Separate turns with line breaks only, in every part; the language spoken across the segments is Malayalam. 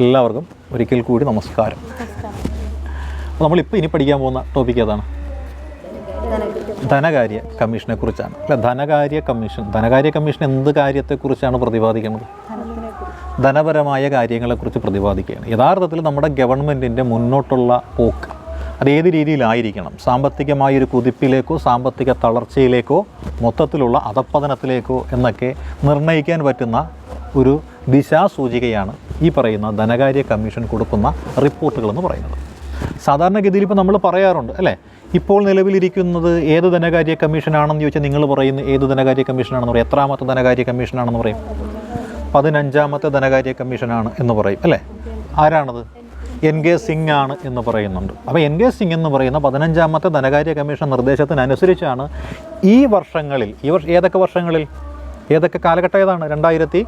എല്ലാവർക്കും ഒരിക്കൽ കൂടി നമസ്കാരം. നമ്മളിപ്പോൾ ഇനി പഠിക്കാൻ പോകുന്ന ടോപ്പിക് ഏതാണ്? ധനകാര്യ കമ്മീഷനെ കുറിച്ചാണ്. അല്ല? ധനകാര്യ കമ്മീഷൻ. ധനകാര്യ കമ്മീഷൻ എന്ത് കാര്യത്തെക്കുറിച്ചാണ് പ്രതിപാദിക്കുന്നത്? ധനപരമായ കാര്യങ്ങളെക്കുറിച്ച് പ്രതിപാദിക്കുകയാണ്. യഥാർത്ഥത്തിൽ നമ്മുടെ ഗവൺമെന്റിന്റെ മുന്നോട്ടുള്ള പോക്ക് അത് ഏത് രീതിയിലായിരിക്കണം? സാമ്പത്തികമായ ഒരു കുതിപ്പിലേക്കോ സാമ്പത്തിക തളർച്ചയിലേക്കോ മൊത്തത്തിലുള്ള അധപ്പതനത്തിലേക്കോ എന്നൊക്കെ നിർണയിക്കാൻ പറ്റുന്ന ഒരു ദിശാസൂചികയാണ് ഈ പറയുന്ന ധനകാര്യ കമ്മീഷൻ കൊടുക്കുന്ന റിപ്പോർട്ടുകളെന്ന് പറയുന്നത്. സാധാരണഗതിയിൽ ഇപ്പോൾ നമ്മൾ പറയാറുണ്ട് അല്ലേ? ഇപ്പോൾ നിലവിലിരിക്കുന്നത് ഏത് ധനകാര്യ കമ്മീഷനാണെന്ന് ചോദിച്ചാൽ നിങ്ങൾ പറയുന്ന ഏത് ധനകാര്യ കമ്മീഷനാണെന്ന് പറയും. എത്രാമത്തെ ധനകാര്യ കമ്മീഷനാണെന്ന് പറയും. പതിനഞ്ചാമത്തെ ധനകാര്യ കമ്മീഷനാണ് എന്ന് പറയും അല്ലേ? ആരാണത്? എൻ കെ സിംഗ് ആണ് എന്ന് പറയുന്നുണ്ട്. അപ്പോൾ എൻ കെ സിംഗ് എന്ന് പറയുന്ന പതിനഞ്ചാമത്തെ ധനകാര്യ കമ്മീഷൻ നിർദ്ദേശത്തിനനുസരിച്ചാണ് ഈ വർഷങ്ങളിൽ ഈ വർഷം ഏതൊക്കെ വർഷങ്ങളിൽ? ഏതൊക്കെ കാലഘട്ടം ഏതാണ്? രണ്ടായിരത്തി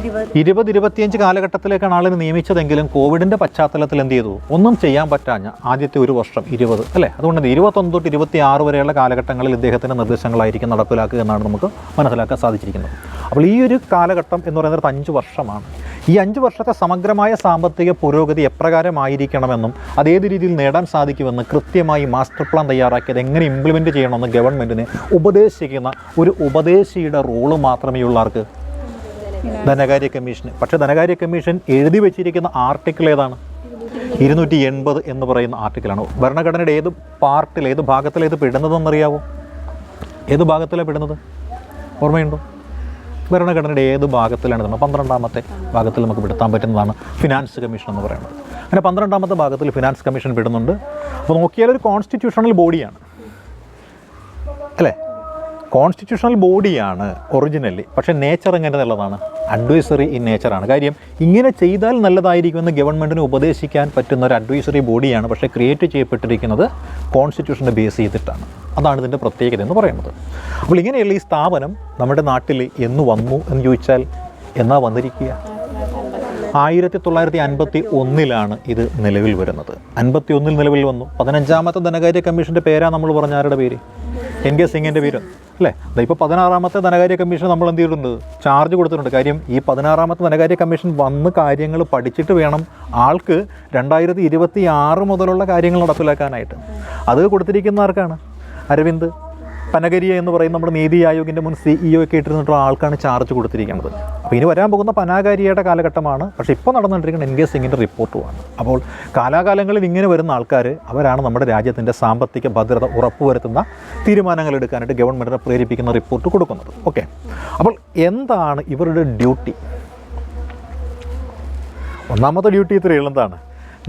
ഇരുപത്. ഇരുപത്തിയഞ്ച് കാലഘട്ടത്തിലേക്കാണ് ആളിനെ നിയമിച്ചതെങ്കിലും കോവിഡിന്റെ പശ്ചാത്തലത്തിൽ എന്ത് ചെയ്തു? ഒന്നും ചെയ്യാൻ പറ്റാഞ്ഞ ആദ്യത്തെ ഒരു വർഷം ഇരുപത് അല്ലേ? അതുകൊണ്ട് തന്നെ ഇരുപത്തൊന്ന് തൊട്ട് ഇരുപത്തി ആറ് വരെയുള്ള കാലഘട്ടങ്ങളിൽ ഇദ്ദേഹത്തിന്റെ നിർദ്ദേശങ്ങളായിരിക്കും നടപ്പിലാക്കുക എന്നാണ് നമുക്ക് മനസ്സിലാക്കാൻ സാധിച്ചിരിക്കുന്നത്. അപ്പോൾ ഈ ഒരു കാലഘട്ടം എന്ന് പറയുന്നത് അഞ്ച് വർഷമാണ്. ഈ അഞ്ച് വർഷത്തെ സമഗ്രമായ സാമ്പത്തിക പുരോഗതി എപ്രകാരമായിരിക്കണമെന്നും അതേത് രീതിയിൽ നേടാൻ സാധിക്കുമെന്ന് കൃത്യമായി മാസ്റ്റർ പ്ലാൻ തയ്യാറാക്കിയത് എങ്ങനെ ഇംപ്ലിമെന്റ് ചെയ്യണമെന്ന് ഗവൺമെന്റിനെ ഉപദേശിക്കുന്ന ഒരു ഉപദേശിയുടെ റോൾ മാത്രമേ ഉള്ള ആർക്ക്? ധനകാര്യ കമ്മീഷന് പക്ഷേ ധനകാര്യ കമ്മീഷൻ എഴുതി വെച്ചിരിക്കുന്ന ആർട്ടിക്കിൾ ഏതാണ്? ഇരുന്നൂറ്റി എൺപത് എന്ന് പറയുന്ന ആർട്ടിക്കിളാണ്. ഭരണഘടനയുടെ ഏത് പാർട്ടിൽ ഏത് ഭാഗത്തിൽ ഏത് പെടുന്നതെന്നറിയാവോ ഏത് ഭാഗത്തിലാണ് പെടുന്നത്? ഓർമ്മയുണ്ടോ? ഭരണഘടനയുടെ ഏത് ഭാഗത്തിലാണ് ഇടുന്നത് പന്ത്രണ്ടാമത്തെ ഭാഗത്തിൽ നമുക്ക് പെടുത്താൻ പറ്റുന്നതാണ് ഫിനാൻസ് കമ്മീഷൻ എന്ന് പറയുന്നത്. അങ്ങനെ പന്ത്രണ്ടാമത്തെ ഭാഗത്തിൽ ഫിനാൻസ് കമ്മീഷൻ പെടുന്നുണ്ട്. അപ്പോൾ നോക്കിയാൽ ഒരു കോൺസ്റ്റിറ്റ്യൂഷണൽ ബോഡിയാണ്. അല്ലേ? കോൺസ്റ്റിറ്റ്യൂഷണൽ ബോഡിയാണ് ഒറിജിനലി പക്ഷേ നേച്ചർ എങ്ങനെ നല്ലതാണ് അഡ്വൈസറി ഇൻ നേച്ചറാണ് കാര്യം ഇങ്ങനെ ചെയ്താൽ നല്ലതായിരിക്കുമെന്ന് ഗവൺമെന്റിന് ഉപദേശിക്കാൻ പറ്റുന്ന ഒരു അഡ്വൈസറി ബോഡിയാണ് പക്ഷേ ക്രിയേറ്റ് ചെയ്യപ്പെട്ടിരിക്കുന്നത് കോൺസ്റ്റിറ്റ്യൂഷനെ ബേസ് ചെയ്തിട്ടാണ്. അതാണ് ഇതിന്റെ പ്രത്യേകത എന്ന് പറയുന്നത്. അപ്പോൾ ഇങ്ങനെയുള്ള ഈ സ്ഥാപനം നമ്മുടെ നാട്ടിൽ എന്ന് വന്നു എന്ന് ചോദിച്ചാൽ എന്നാ വന്നിരിക്കുക? ആയിരത്തി തൊള്ളായിരത്തി അൻപത്തി ഒന്നിലാണ് ഇത് നിലവിൽ വരുന്നത്. അൻപത്തി ഒന്നിൽ നിലവിൽ വന്നു. പതിനഞ്ചാമത്തെ ധനകാര്യ കമ്മീഷന്റെ പേരാണ് നമ്മൾ പറഞ്ഞ ആരുടെ പേര്? എൻ കെ സിംഗിന്റെ പേര്. അല്ലേ? ഇപ്പോൾ പതിനാറാമത്തെ ധനകാര്യ കമ്മീഷൻ നമ്മൾ എന്ത് ചെയ്തിട്ടുണ്ട്? ചാർജ് കൊടുത്തിട്ടുണ്ട്. കാര്യം ഈ പതിനാറാമത്തെ ധനകാര്യ കമ്മീഷൻ വന്ന് കാര്യങ്ങൾ പഠിച്ചിട്ട് വേണം ആൾക്ക് രണ്ടായിരത്തി ഇരുപത്തി ആറ് മുതലുള്ള കാര്യങ്ങൾ നടപ്പിലാക്കാനായിട്ട്. അത് കൊടുത്തിരിക്കുന്ന ആർക്കാണ്? അരവിന്ദ്. പനഗരിയ എന്ന് പറയുന്ന നമ്മുടെ നീതി ആയോഗിന്റെ മുൻ സിഇഒ ഒക്കെ ഇട്ടിരുന്നിട്ടുള്ള ആൾക്കാണ് ചാർജ് കൊടുത്തിരിക്കുന്നത്. അപ്പോൾ ഇനി വരാൻ പോകുന്ന പനാകാരിയുടെ കാലഘട്ടമാണ്. പക്ഷേ ഇപ്പോൾ നടന്നുകൊണ്ടിരിക്കുന്ന എൻ കെ സിംഗിന്റെ റിപ്പോർട്ടുമാണ് അപ്പോൾ കാലാകാലങ്ങളിൽ ഇങ്ങനെ വരുന്ന ആൾക്കാർ അവരാണ് നമ്മുടെ രാജ്യത്തിന്റെ സാമ്പത്തിക ഭദ്രത ഉറപ്പുവരുത്തുന്ന തീരുമാനങ്ങൾ എടുക്കാനായിട്ട് ഗവൺമെന്റിനെ പ്രേരിപ്പിക്കുന്ന റിപ്പോർട്ട് കൊടുക്കുന്നത്. ഓക്കെ അപ്പോൾ എന്താണ് ഇവരുടെ ഡ്യൂട്ടി ഒന്നാമത്തെ ഡ്യൂട്ടി ഇത്രയുള്ള എന്താണ്?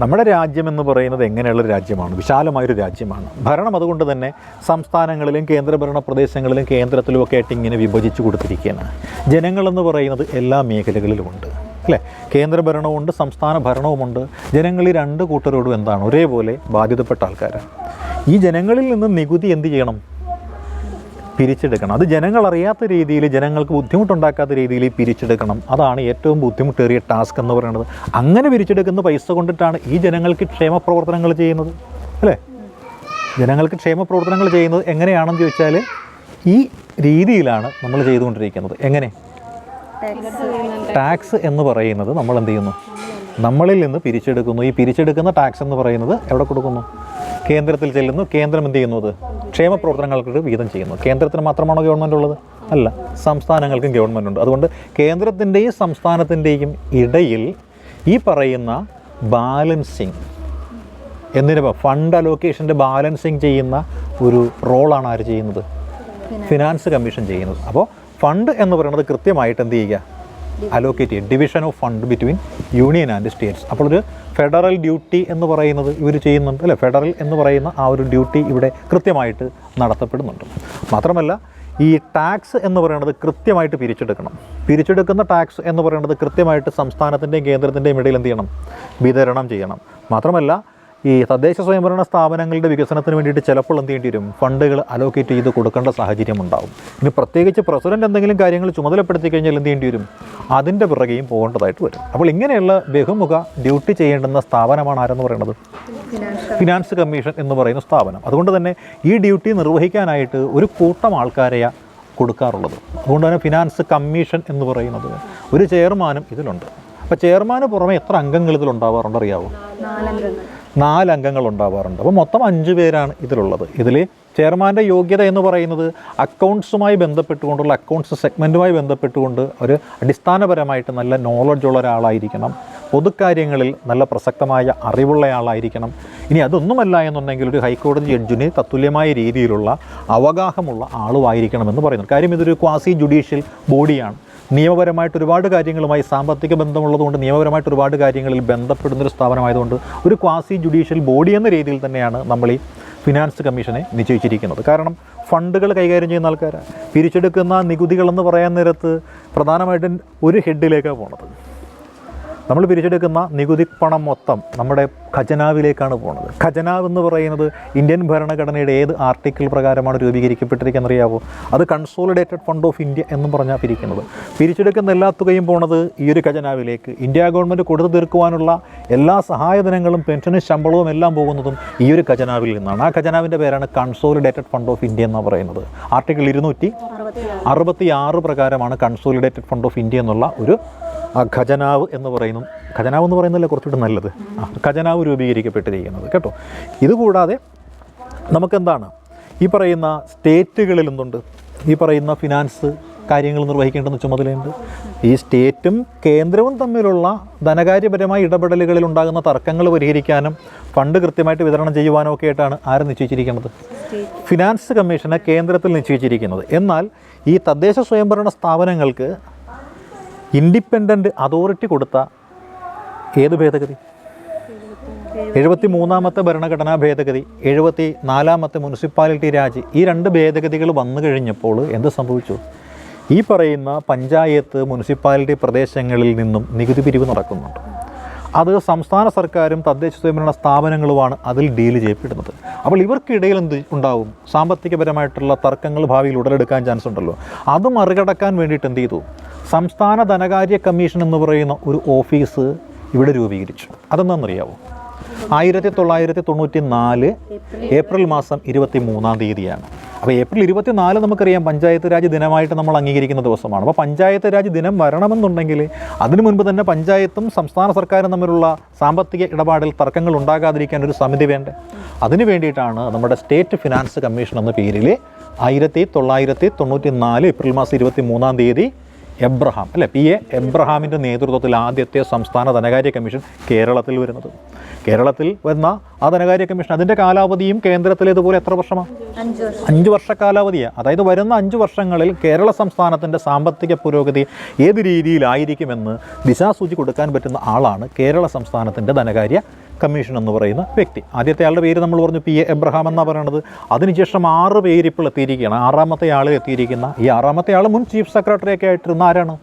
നമ്മുടെ രാജ്യം എന്ന് പറയുന്നത് എങ്ങനെയുള്ള രാജ്യമാണ്? വിശാലമായൊരു രാജ്യമാണ്. ഭരണം അതുകൊണ്ട് തന്നെ സംസ്ഥാനങ്ങളിലും കേന്ദ്രഭരണ പ്രദേശങ്ങളിലും കേന്ദ്രത്തിലും ഒക്കെ ആയിട്ട് ഇങ്ങനെ വിഭജിച്ചു കൊടുത്തിരിക്കുകയാണ്. ജനങ്ങളെന്ന് പറയുന്നത് എല്ലാ മേഖലകളിലുമുണ്ട്. അല്ലേ? കേന്ദ്രഭരണവുമുണ്ട് സംസ്ഥാന ഭരണവുമുണ്ട്. ജനങ്ങൾ ഈ രണ്ട് കൂട്ടരോടും എന്താണ്? ഒരേപോലെ ബാധ്യതപ്പെട്ട ആൾക്കാരാണ്. ഈ ജനങ്ങളിൽ നിന്ന് നികുതി എന്ത് ചെയ്യണം? പിരിച്ചെടുക്കണം. അത് ജനങ്ങൾ അറിയാത്ത രീതിയിൽ ജനങ്ങൾക്ക് ബുദ്ധിമുട്ടുണ്ടാക്കാത്ത രീതിയിൽ പിരിച്ചെടുക്കണം. അതാണ് ഏറ്റവും ബുദ്ധിമുട്ടേറിയ ടാസ്ക് എന്ന് പറയുന്നത്. അങ്ങനെ പിരിച്ചെടുക്കുന്ന പൈസ കൊണ്ടിട്ടാണ് ഈ ജനങ്ങൾക്ക് ക്ഷേമ പ്രവർത്തനങ്ങൾ ചെയ്യുന്നത്. അല്ലേ? ജനങ്ങൾക്ക് ക്ഷേമ പ്രവർത്തനങ്ങൾ ചെയ്യുന്നത് എങ്ങനെയാണെന്ന് ചോദിച്ചാൽ ഈ രീതിയിലാണ് നമ്മൾ ചെയ്തുകൊണ്ടിരിക്കുന്നത്. എങ്ങനെ? ടാക്സ് എന്ന് പറയുന്നത് നമ്മൾ എന്ത് ചെയ്യുന്നു? നമ്മളിൽ നിന്ന് പിരിച്ചെടുക്കുന്നു. ഈ പിരിച്ചെടുക്കുന്ന ടാക്സ് എന്ന് പറയുന്നത് എവിടെ കൊടുക്കുന്നു? കേന്ദ്രത്തിൽ ചെല്ലുന്നു. കേന്ദ്രം എന്ത് ചെയ്യുന്നത് ക്ഷേമ പ്രവർത്തനങ്ങൾക്ക് വീതം ചെയ്യുന്നു. കേന്ദ്രത്തിന് മാത്രമാണോ ഗവൺമെന്റ് ഉള്ളത്? അല്ല സംസ്ഥാനങ്ങൾക്കും ഗവൺമെന്റ് ഉണ്ട്. അതുകൊണ്ട് കേന്ദ്രത്തിന്റെയും സംസ്ഥാനത്തിന്റെയും ഇടയിൽ ഈ പറയുന്ന ബാലൻസിങ് എന്തിനാ ഫണ്ട് അലോക്കേഷന്റെ ബാലൻസിങ് ചെയ്യുന്ന ഒരു റോളാണ് ആര് ചെയ്യുന്നത്? ഫിനാൻസ് കമ്മീഷൻ ചെയ്യുന്നത്. അപ്പോൾ ഫണ്ട് എന്ന് പറയുന്നത് കൃത്യമായിട്ട് എന്ത് ചെയ്യുക? അലോക്കേറ്റ് ചെയ്യും. Division of fund between union and states അപ്പോൾ ഒരു ഫെഡറൽ ഡ്യൂട്ടി എന്ന് പറയുന്നത് ഇവർ ചെയ്യുന്നുണ്ട്. അല്ലേ? ഫെഡറൽ എന്ന് പറയുന്ന ആ ഒരു ഡ്യൂട്ടി ഇവിടെ കൃത്യമായിട്ട് നടത്തപ്പെടുന്നുണ്ട്. മാത്രമല്ല ഈ ടാക്സ് എന്ന് പറയുന്നത് കൃത്യമായിട്ട് പിരിച്ചെടുക്കണം. പിരിച്ചെടുക്കുന്ന ടാക്സ് എന്ന് പറയുന്നത് കൃത്യമായിട്ട് സംസ്ഥാനത്തിന്റെയും കേന്ദ്രത്തിന്റെയും ഇടയിൽ എന്ത് ചെയ്യണം? വിതരണം ചെയ്യണം. മാത്രമല്ല ഈ തദ്ദേശ സ്വയംഭരണ സ്ഥാപനങ്ങളുടെ വികസനത്തിന് വേണ്ടിയിട്ട് ചിലപ്പോൾ എന്ത് ചെയ്യേണ്ടി വരും? ഫണ്ടുകൾ അലോക്കേറ്റ് ചെയ്ത് കൊടുക്കേണ്ട സാഹചര്യം ഉണ്ടാവും. ഇനി പ്രത്യേകിച്ച് പ്രസിഡന്റ് എന്തെങ്കിലും കാര്യങ്ങൾ ചുമതലപ്പെടുത്തി കഴിഞ്ഞാൽ എന്ത് ചെയ്യേണ്ടി വരും? അതിന്റെ പിറകെയും പോകേണ്ടതായിട്ട് വരും. അപ്പോൾ ഇങ്ങനെയുള്ള ബഹുമുഖ ഡ്യൂട്ടി ചെയ്യേണ്ടുന്ന സ്ഥാപനമാണ് ആരെന്ന് പറയുന്നത്? ഫിനാൻസ് കമ്മീഷൻ എന്ന് പറയുന്ന സ്ഥാപനം. അതുകൊണ്ട് തന്നെ ഈ ഡ്യൂട്ടി നിർവഹിക്കാനായിട്ട് ഒരു കൂട്ടം ആൾക്കാരെയാണ് കൊടുക്കാറുള്ളത്. അതുകൊണ്ട് തന്നെ ഫിനാൻസ് കമ്മീഷൻ എന്ന് പറയുന്നത് ഒരു ചെയർമാനും ഇതിലുണ്ട്. അപ്പോൾ ചെയർമാന് പുറമെ എത്ര അംഗങ്ങൾ ഇതിൽ ഉണ്ടാവാറുണ്ട് അറിയാവോ നാല് അംഗങ്ങൾ ഉണ്ടാവാറുണ്ട്. അപ്പോൾ മൊത്തം അഞ്ച് പേരാണ് ഇതിലുള്ളത്. ഇതിൽ ചെയർമാന്റെ യോഗ്യത എന്ന് പറയുന്നത് അക്കൗണ്ട്സുമായി ബന്ധപ്പെട്ടുകൊണ്ടുള്ള അക്കൗണ്ട്സ് സെഗ്മെന്റുമായി ബന്ധപ്പെട്ടുകൊണ്ട് ഒരു അടിസ്ഥാനപരമായിട്ട് നല്ല നോളജ് ഉള്ള ഒരാളായിരിക്കണം. പൊതുക്കാര്യങ്ങളിൽ നല്ല പ്രസക്തമായ അറിവുള്ള ആളായിരിക്കണം. ഇനി അതൊന്നുമല്ല എന്നുണ്ടെങ്കിൽ ഒരു ഹൈക്കോടതി ജഡ്ജിന് തത്തുല്യമായ രീതിയിലുള്ള അവഗാഹമുള്ള ആളുമായിരിക്കണമെന്ന് പറയുന്നു. കാര്യം ഇതൊരു ക്വാസി ജുഡീഷ്യൽ ബോഡിയാണ് നിയമപരമായിട്ട് ഒരുപാട് കാര്യങ്ങളുമായി സാമ്പത്തിക ബന്ധമുള്ളതുകൊണ്ട് നിയമപരമായിട്ട് ഒരുപാട് കാര്യങ്ങളിൽ ബന്ധപ്പെടുന്നൊരു സ്ഥാപനമായതുകൊണ്ട് ഒരു ക്വാസി ജുഡീഷ്യൽ ബോഡി എന്ന രീതിയിൽ തന്നെയാണ് നമ്മൾ ഈ ഫിനാൻസ് കമ്മീഷനെ നിശ്ചയിച്ചിരിക്കുന്നത്. കാരണം ഫണ്ടുകൾ കൈകാര്യം ചെയ്യുന്ന ആൾക്കാരാണ് പിരിച്ചെടുക്കുന്ന നികുതികളെന്ന് പറയാൻ നേരത്ത് പ്രധാനമായിട്ടും ഒരു ഹെഡിലേക്കാണ് പോണത്. നമ്മൾ പിരിച്ചെടുക്കുന്ന നികുതി പണം മൊത്തം നമ്മുടെ ഖജനാവിലേക്കാണ് പോകുന്നത് ഖജനാവ് എന്ന് പറയുന്നത് ഇന്ത്യൻ ഭരണഘടനയുടെ ഏത് ആർട്ടിക്കിൾ പ്രകാരമാണ് രൂപീകരിക്കപ്പെട്ടിരിക്കുന്നത് അറിയാവോ അത് കൺസോളിഡേറ്റഡ് ഫണ്ട് ഓഫ് ഇന്ത്യ എന്ന് പറഞ്ഞാൽ പിരിക്കുന്നത്. പിരിച്ചെടുക്കുന്ന എല്ലാ തുകയും പോണത് ഈ ഒരു ഖജനാവിലേക്ക്. ഇന്ത്യ ഗവൺമെന്റ് കൊടുത്തു തീർക്കുവാനുള്ള എല്ലാ സഹായധനങ്ങളും പെൻഷനും ശമ്പളവും എല്ലാം പോകുന്നതും ഈ ഒരു ഖജനാവിൽ നിന്നാണ്. ആ ഖജനാവിന്റെ പേരാണ് കൺസോളിഡേറ്റഡ് ഫണ്ട് ഓഫ് ഇന്ത്യ എന്നാണ് പറയുന്നത്. ആർട്ടിക്കിൾ ഇരുന്നൂറ്റി അറുപത്തി ആറ് പ്രകാരമാണ് കൺസോളിഡേറ്റഡ് ഫണ്ട് ഓഫ് ഇന്ത്യ എന്നുള്ള ഒരു ആ ഖജനാവ് എന്ന് പറയുന്നു. ഖജനാവ് എന്ന് പറയുന്നതല്ലേ കുറച്ചുകൂടി നല്ലത്? ആ ഖജനാവ് രൂപീകരിക്കപ്പെട്ടിരിക്കുന്നത്. കേട്ടോ? ഇതുകൂടാതെ നമുക്കെന്താണ്? ഈ പറയുന്ന സ്റ്റേറ്റുകളിൽ എന്തുണ്ട്? ഈ പറയുന്ന ഫിനാൻസ് കാര്യങ്ങൾ നിർവഹിക്കേണ്ടെന്ന് ചുമതലയുണ്ട്. ഈ സ്റ്റേറ്റും കേന്ദ്രവും തമ്മിലുള്ള ധനകാര്യപരമായ ഇടപെടലുകളിൽ ഉണ്ടാകുന്ന തർക്കങ്ങൾ പരിഹരിക്കാനും ഫണ്ട് കൃത്യമായിട്ട് വിതരണം ചെയ്യുവാനും ഒക്കെ ആയിട്ടാണ് ആര് നിശ്ചയിച്ചിരിക്കുന്നത്? ഫിനാൻസ് കമ്മീഷനെ കേന്ദ്രത്തിൽ നിശ്ചയിച്ചിരിക്കുന്നത്. എന്നാൽ ഈ തദ്ദേശ സ്വയംഭരണ സ്ഥാപനങ്ങൾക്ക് ഇൻഡിപെൻഡന്റ് അതോറിറ്റി കൊടുത്ത ഏത് ഭേദഗതി? എഴുപത്തി മൂന്നാമത്തെ ഭരണഘടനാ ഭേദഗതി എഴുപത്തി നാലാമത്തെ മുനിസിപ്പാലിറ്റി രാജ്. ഈ രണ്ട് ഭേദഗതികൾ വന്നു കഴിഞ്ഞപ്പോൾ എന്ത് സംഭവിച്ചു? ഈ പറയുന്ന പഞ്ചായത്ത് മുനിസിപ്പാലിറ്റി പ്രദേശങ്ങളിൽ നിന്നും നികുതി പിരിവ് നടക്കുന്നുണ്ട്. അത് സംസ്ഥാന സർക്കാരും തദ്ദേശ സ്വയംഭരണ സ്ഥാപനങ്ങളുമാണ് അതിൽ ഡീൽ ചെയ്യപ്പെടുന്നത്. അപ്പോൾ ഇവർക്കിടയിൽ എന്ത് ഉണ്ടാവും? സാമ്പത്തികപരമായിട്ടുള്ള തർക്കങ്ങൾ ഭാവിയിൽ ഉടലെടുക്കാൻ ചാൻസ് ഉണ്ടല്ലോ. അത് മറികടക്കാൻ വേണ്ടിയിട്ട് എന്ത് ചെയ്തു? സംസ്ഥാന ധനകാര്യ കമ്മീഷൻ എന്ന് പറയുന്ന ഒരു ഓഫീസ് ഇവിടെ രൂപീകരിച്ചു. അതെന്താണെന്നറിയാവോ? ആയിരത്തി തൊള്ളായിരത്തി തൊണ്ണൂറ്റി നാല് ഏപ്രിൽ മാസം ഇരുപത്തി മൂന്നാം തീയതിയാണ്. അപ്പോൾ ഏപ്രിൽ ഇരുപത്തി നാല് നമുക്കറിയാം പഞ്ചായത്ത് രാജ് ദിനമായിട്ട് നമ്മൾ അംഗീകരിക്കുന്ന ദിവസമാണ്. അപ്പോൾ പഞ്ചായത്ത് രാജ് ദിനം വരണമെന്നുണ്ടെങ്കിൽ അതിനു മുൻപ് തന്നെ പഞ്ചായത്തും സംസ്ഥാന സർക്കാരും തമ്മിലുള്ള സാമ്പത്തിക ഇടപാടിൽ തർക്കങ്ങൾ ഉണ്ടാകാതിരിക്കാൻ ഒരു സമിതി വേണ്ടേ? അതിനു വേണ്ടിയിട്ടാണ് നമ്മുടെ സ്റ്റേറ്റ് ഫിനാൻസ് കമ്മീഷൻ എന്ന പേരിൽ ആയിരത്തി തൊള്ളായിരത്തി തൊണ്ണൂറ്റി നാല് ഏപ്രിൽ മാസം ഇരുപത്തി മൂന്നാം തീയതി എബ്രഹാം. അല്ലേ പി എ എബ്രഹാമിന്റെ നേതൃത്വത്തിൽ ആദ്യത്തെ സംസ്ഥാന ധനകാര്യ കമ്മീഷൻ കേരളത്തിൽ വരുന്നത്. കേരളത്തിൽ വരുന്ന ആ ധനകാര്യ കമ്മീഷൻ അതിന്റെ കാലാവധിയും കേന്ദ്രത്തിലേതുപോലെ എത്ര വർഷമാണ്
അഞ്ച് വർഷം.
അഞ്ച് വർഷ കാലാവധിയാണ് അതായത് വരുന്ന അഞ്ച് വർഷങ്ങളിൽ കേരള സംസ്ഥാനത്തിന്റെ സാമ്പത്തിക പുരോഗതി ഏത് രീതിയിലായിരിക്കുമെന്ന് ദിശാസൂചി കൊടുക്കാൻ പറ്റുന്ന ആളാണ് കേരള സംസ്ഥാനത്തിന്റെ ധനകാര്യ കമ്മീഷൻ എന്ന് പറയുന്ന വ്യക്തി. ആദ്യത്തെ ആളുടെ പേര് നമ്മൾ പറഞ്ഞു പി. എ. എബ്രഹാം എന്നാണ് പറയുന്നത് അതിനുശേഷം ആറ് പേര് ഇപ്പോൾ എത്തിയിരിക്കുകയാണ്. ആറാമത്തെ ആൾ എത്തിയിരിക്കുന്ന ഈ ആറാമത്തെ ആൾ മുൻ ചീഫ് സെക്രട്ടറി ഒക്കെ ആയിട്ടിരുന്ന ആരാണ്?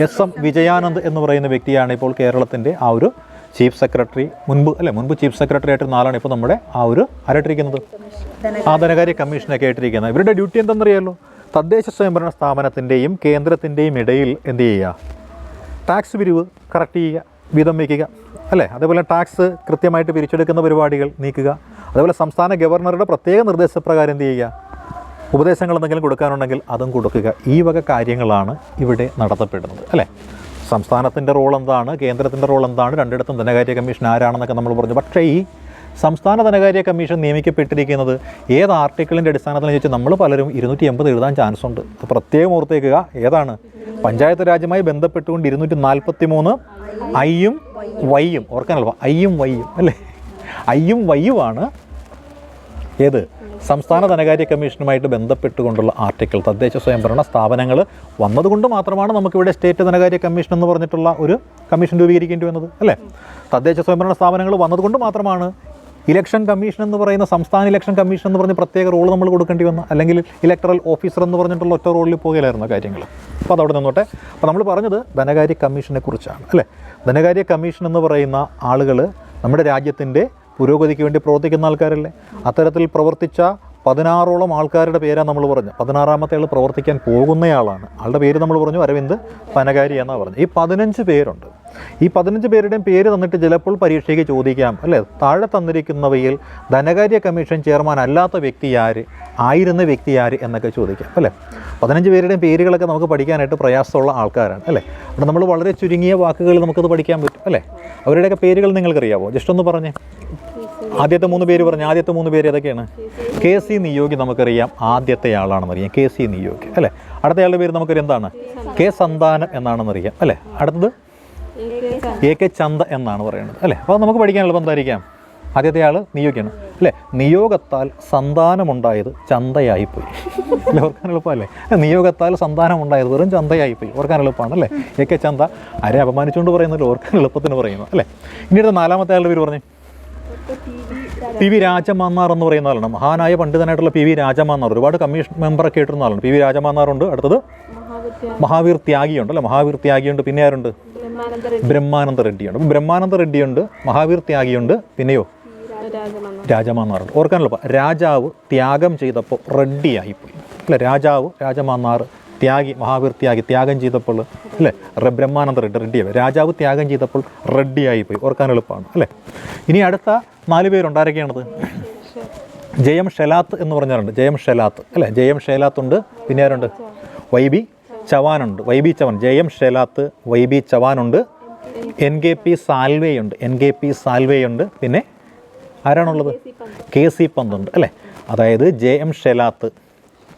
എസ്. എം. വിജയാനന്ദ് എന്ന് പറയുന്ന വ്യക്തിയാണ് ഇപ്പോൾ കേരളത്തിന്റെ ആ ഒരു ചീഫ് സെക്രട്ടറി മുൻപ് അല്ലെ മുൻപ് ചീഫ് സെക്രട്ടറി ആയിട്ടിരുന്ന ആളാണ് ഇപ്പോൾ നമ്മുടെ ആ ഒരു ആരായിട്ടിരിക്കുന്നത്? ആ ധനകാര്യ കമ്മീഷനൊക്കെ ആയിട്ടിരിക്കുന്നത്. ഇവരുടെ ഡ്യൂട്ടി എന്തെന്നറിയാമല്ലോ തദ്ദേശ സ്വയംഭരണ സ്ഥാപനത്തിന്റെയും കേന്ദ്രത്തിന്റെയും ഇടയിൽ എന്ത് ചെയ്യുക? ടാക്സ് പിരിവ് കറക്റ്റ് ചെയ്യുക. വീതം വയ്ക്കുക അല്ലേ? അതേപോലെ ടാക്സ് കൃത്യമായിട്ട് പിരിച്ചെടുക്കുന്ന പരിപാടികൾ നീക്കുക. അതേപോലെ സംസ്ഥാന ഗവർണറുടെ പ്രത്യേക നിർദ്ദേശപ്രകാരം എന്ത് ചെയ്യുക? ഉപദേശങ്ങൾ എന്തെങ്കിലും കൊടുക്കാനുണ്ടെങ്കിൽ അതും കൊടുക്കുക. ഈ വക കാര്യങ്ങളാണ് ഇവിടെ നടത്തപ്പെടുന്നത് അല്ലേ? സംസ്ഥാനത്തിന്റെ റോൾ എന്താണ്? കേന്ദ്രത്തിന്റെ റോൾ എന്താണ്? രണ്ടിടത്തും ധനകാര്യ കമ്മീഷൻ ആരാണെന്നൊക്കെ നമ്മൾ പറഞ്ഞു. പക്ഷേ ഈ സംസ്ഥാന ധനകാര്യ കമ്മീഷൻ നിയമിക്കപ്പെട്ടിരിക്കുന്നത് ഏത് ആർട്ടിക്കിളിന്റെ അടിസ്ഥാനത്തിൽ ചോദിച്ചാൽ നമ്മൾ പലരും ഇരുന്നൂറ്റി എൺപത് എഴുതാൻ ചാൻസ് ഉണ്ട്. പ്രത്യേകം ഓർത്തേക്കുക ഏതാണ്? പഞ്ചായത്ത് രാജ്യമായി ബന്ധപ്പെട്ടുകൊണ്ട് ഇരുന്നൂറ്റി നാൽപ്പത്തി മൂന്ന് ഐയും വൈയും ഓർക്കാനല്ലോ ഐയും വൈയും അല്ലേ? ഐയും വൈയുമാണ് ഏത്? സംസ്ഥാന ധനകാര്യ കമ്മീഷനുമായിട്ട് ബന്ധപ്പെട്ടുകൊണ്ടുള്ള ആർട്ടിക്കിൾ തദ്ദേശ സ്വയംഭരണ സ്ഥാപനങ്ങൾ വന്നതുകൊണ്ട് മാത്രമാണ് നമുക്കിവിടെ സ്റ്റേറ്റ് ധനകാര്യ കമ്മീഷൻ എന്ന് പറഞ്ഞിട്ടുള്ള ഒരു കമ്മീഷൻ രൂപീകരിക്കേണ്ടി വന്നത് അല്ലേ? തദ്ദേശ സ്വയംഭരണ സ്ഥാപനങ്ങൾ വന്നതുകൊണ്ട് മാത്രമാണ് ഇലക്ഷൻ കമ്മീഷൻ എന്ന് പറയുന്ന സംസ്ഥാന ഇലക്ഷൻ കമ്മീഷൻ എന്ന് പറഞ്ഞ പ്രത്യേക റോൾ നമ്മൾ കൊടുക്കേണ്ടി വന്ന. അല്ലെങ്കിൽ ഇലക്ടറൽ ഓഫീസർ എന്ന് പറഞ്ഞിട്ടുള്ള ഒറ്റ റോളിൽ പോകലായിരുന്നു കാര്യങ്ങൾ. അപ്പോൾ അതവിടെ നിന്നോട്ടെ. അപ്പോൾ നമ്മൾ പറഞ്ഞത് ധനകാര്യ കമ്മീഷനെ കുറിച്ചാണ് അല്ലേ? ധനകാര്യ കമ്മീഷൻ എന്ന് പറയുന്ന ആളുകൾ നമ്മുടെ രാജ്യത്തിന്റെ പുരോഗതിക്ക് വേണ്ടി പ്രവർത്തിക്കുന്ന ആൾക്കാരല്ലേ? അത്തരത്തിൽ പ്രവർത്തിച്ച പതിനാറോളം ആൾക്കാരുടെ പേരാണ് നമ്മൾ പറഞ്ഞു പതിനാറാമത്തെ ആൾ പ്രവർത്തിക്കാൻ പോകുന്നയാളാണ്. ആളുടെ പേര് നമ്മൾ പറഞ്ഞു അരവിന്ദ് പനകാരി എന്നാണ് പറഞ്ഞു ഈ പതിനഞ്ച് പേരുണ്ട്. ഈ പതിനഞ്ച് പേരുടെയും പേര് തന്നിട്ട് ചിലപ്പോൾ പരീക്ഷയ്ക്ക് ചോദിക്കാം അല്ലേ? താഴെ തന്നിരിക്കുന്നവയിൽ ധനകാര്യ കമ്മീഷൻ ചെയർമാൻ അല്ലാത്ത വ്യക്തി ആര്? ആയിരുന്ന വ്യക്തി ആര്? എന്നൊക്കെ ചോദിക്കാം അല്ലേ? പതിനഞ്ച് പേരുടെയും പേരുകളൊക്കെ നമുക്ക് പഠിക്കാനായിട്ട് പ്രയാസമുള്ള ആൾക്കാരാണ് അല്ലേ? അപ്പോൾ നമ്മൾ വളരെ ചുരുങ്ങിയ വാക്കുകൾ നമുക്കത് പഠിക്കാൻ പറ്റും അല്ലേ? അവരുടെയൊക്കെ പേരുകൾ നിങ്ങൾക്കറിയാമോ ജസ്റ്റ് ഒന്ന് പറഞ്ഞേ. ആദ്യത്തെ മൂന്ന് പേര് പറഞ്ഞു ആദ്യത്തെ മൂന്ന് പേര് ഏതൊക്കെയാണ്? കെ സി നിയോഗി നമുക്കറിയാം ആദ്യത്തെ ആളാണെന്നറിയാം കെ സി നിയോഗി അല്ലേ? അടുത്തയാളുടെ പേര് നമുക്കറിയാം എന്താണ്? കെ സന്താനം എന്നാണെന്നറിയാം അല്ലേ? അടുത്തത്? എ കെ ചന്ത എന്നാണ് പറയുന്നത്. അല്ലേ? അപ്പോൾ നമുക്ക് പഠിക്കാൻ എളുപ്പം എന്തായിരിക്കാം? ആദ്യത്തെ ആൾ നിയോഗിക്കണം അല്ലേ? നിയോഗത്താൽ സന്താനമുണ്ടായത് ചന്തയായിപ്പോയി. അല്ലേ? ഓർക്കാൻ എളുപ്പമല്ലേ? നിയോഗത്താൽ സന്താനമുണ്ടായത് വെറും ചന്തയായിപ്പോയി. ഓർക്കാൻ എളുപ്പമാണ് അല്ലേ? എ കെ ചന്ത ആരെ അപമാനിച്ചുകൊണ്ട് പറയുന്നില്ല? ഓർക്കാൻ എളുപ്പത്തിന് പറയുന്നു അല്ലേ? ഇനി അടുത്ത നാലാമത്തെ ആളുടെ പേര് പറഞ്ഞു. പി വി രാജമാന്നാർ എന്ന് പറയുന്ന ആളാണ്. മഹാനായ പണ്ഡിതനായിട്ടുള്ള പി വി രാജമാന്നാർ. ഒരുപാട് കമ്മീഷൻ മെമ്പറൊക്കെ ആയിട്ടുള്ള ആളാണ്. പി വി രാജമാന്നാറുണ്ട്. അടുത്തത് മഹാവീർ ത്യാഗിയുണ്ട് അല്ലേ? മഹാവീർ ത്യാഗിയുണ്ട്. പിന്നെ ആരുണ്ട്? ബ്രഹ്മാനന്ദ റെഡ്ഡിയുണ്ട്. അപ്പോൾ ബ്രഹ്മാനന്ദ റെഡ്ഡിയുണ്ട് മഹാവീർ ത്യാഗിയുണ്ട് പിന്നെയോ? രാജമാന്നാറുണ്ട് ഓർക്കാനുള്ള രാജാവ് ത്യാഗം ചെയ്തപ്പോൾ റെഡ്ഡിയായി പോയി അല്ലേ? രാജാവ് രാജമാന്നാർ ത്യാഗി മഹാവീർ ത്യാഗി ത്യാഗം ചെയ്തപ്പോൾ അല്ലേ? റെ- ബ്രഹ്മാനന്ദ റെഡ്ഡി റെഡ്ഡിയായി. രാജാവ് ത്യാഗം ചെയ്തപ്പോൾ റെഡ്ഡിയായി പോയി ഓർക്കാൻ എളുപ്പമാണ് അല്ലേ? ഇനി അടുത്ത നാല് പേരുണ്ട്. ആരൊക്കെയാണത്? ജയം ഷെലാത്ത് എന്ന് പറഞ്ഞാലുണ്ട് ജയം ഷെലാത്ത് അല്ലേ? ജയം ഷെലാത്ത് ഉണ്ട് പിന്നെ ആരുണ്ട്? Y B ചവാനുണ്ട്. Y B Chavan. J M Shelat Y B ചവാനുണ്ട്. N K P Salve ഉണ്ട് എൻ കെ പി സാൽവേ ഉണ്ട് പിന്നെ ആരാണുള്ളത്? കെ സി പന്തുണ്ട് അല്ലേ? അതായത് J M Shelat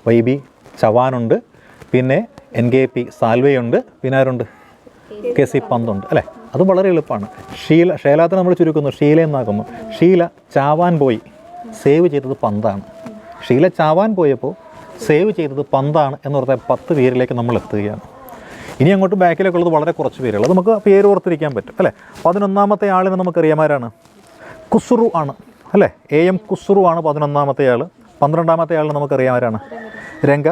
Y B ചവാനുണ്ട്. പിന്നെ എൻ കെ പി സാൽവേ ഉണ്ട് പിന്നെ ആരുണ്ട്? കെ സി പന്തുണ്ട് അല്ലേ? അത് വളരെ എളുപ്പമാണ്. ഷീല ഷേലാത്ത് നമ്മൾ ചുരുക്കുന്നു. ഷീല എന്നാക്കുന്നു. ഷീല ചാവാൻ പോയി. സേവ് ചെയ്തത് പന്താണ്. ഷീല ചാവാൻ പോയപ്പോൾ സേവ് ചെയ്തത് പന്താണ് എന്ന് പറഞ്ഞാൽ പത്ത് പേരിലേക്ക് നമ്മൾ എത്തുകയാണ്. ഇനി അങ്ങോട്ട് ബാക്കിലൊക്കെ ഉള്ളത് വളരെ കുറച്ച് പേരുള്ളൂ നമുക്ക് പേര് ഓർത്തിരിക്കാൻ പറ്റും അല്ലേ? പതിനൊന്നാമത്തെ ആളിനെ നമുക്കറിയാമാരാണ് കുസുറു ആണ് അല്ലേ? എ എം കുസുറു ആണ് പതിനൊന്നാമത്തെ ആൾ പന്ത്രണ്ടാമത്തെ ആൾ നമുക്കറിയാമാരാണ് രംഗ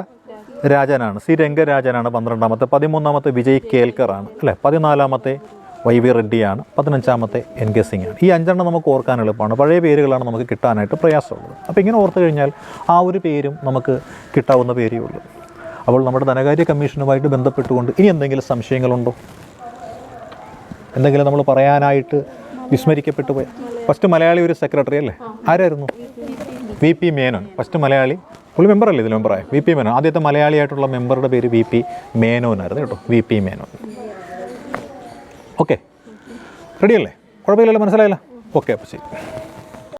രാജനാണ്. സി രംഗരാജനാണ് പന്ത്രണ്ടാമത്തെ. പതിമൂന്നാമത്തെ വിജയ് കേൽക്കറാണ് അല്ലേ? പതിനാലാമത്തെ വൈ വി റെഡ്ഡിയാണ്. പതിനഞ്ചാമത്തെ എൻ കെ സിംഗ് ആണ് ഈ അഞ്ചെണ്ണം നമുക്ക് ഓർക്കാൻ എളുപ്പമാണ്. പഴയ പേരുകളാണ് നമുക്ക് കിട്ടാനായിട്ട് പ്രയാസമുള്ളത്. അപ്പോൾ ഇങ്ങനെ ഓർത്തു കഴിഞ്ഞാൽ ആ ഒരു പേരും നമുക്ക് കിട്ടാവുന്ന പേരേ ഉള്ളൂ. അപ്പോൾ നമ്മുടെ ധനകാര്യ കമ്മീഷനുമായിട്ട് ബന്ധപ്പെട്ടുകൊണ്ട് ഇനി എന്തെങ്കിലും സംശയങ്ങളുണ്ടോ? എന്തെങ്കിലും നമ്മൾ പറയാനായിട്ട് വിസ്മരിക്കപ്പെട്ടു പോയ. ഫസ്റ്റ് മലയാളി ഒരു സെക്രട്ടറി അല്ലേ? ആരായിരുന്നു? V P Menon. First Malayali. പുള്ളി മെമ്പറല്ലേ ഇതിൽ മെമ്പറായ വി പി മേനോൻ. ആദ്യത്തെ മലയാളിയായിട്ടുള്ള മെമ്പറുടെ പേര് വി പി മേനോനായിരുന്നു കേട്ടോ. V P Menon. ഓക്കെ. റെഡിയല്ലേ? കുഴപ്പമില്ലല്ലോ മനസ്സിലായല്ലോ? ഓക്കെ അപ്പോൾ ശരി.